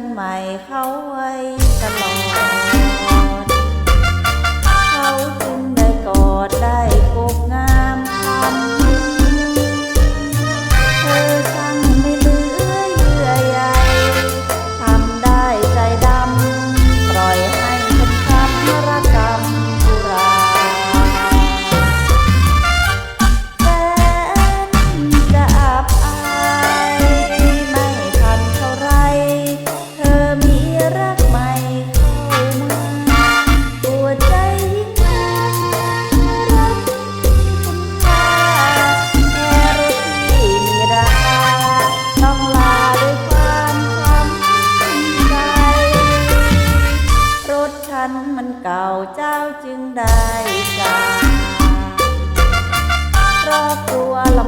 กันใหม่เขาไว้ตลอด นมันเก่าเจ้าจึงได้กากครอบครัวลำ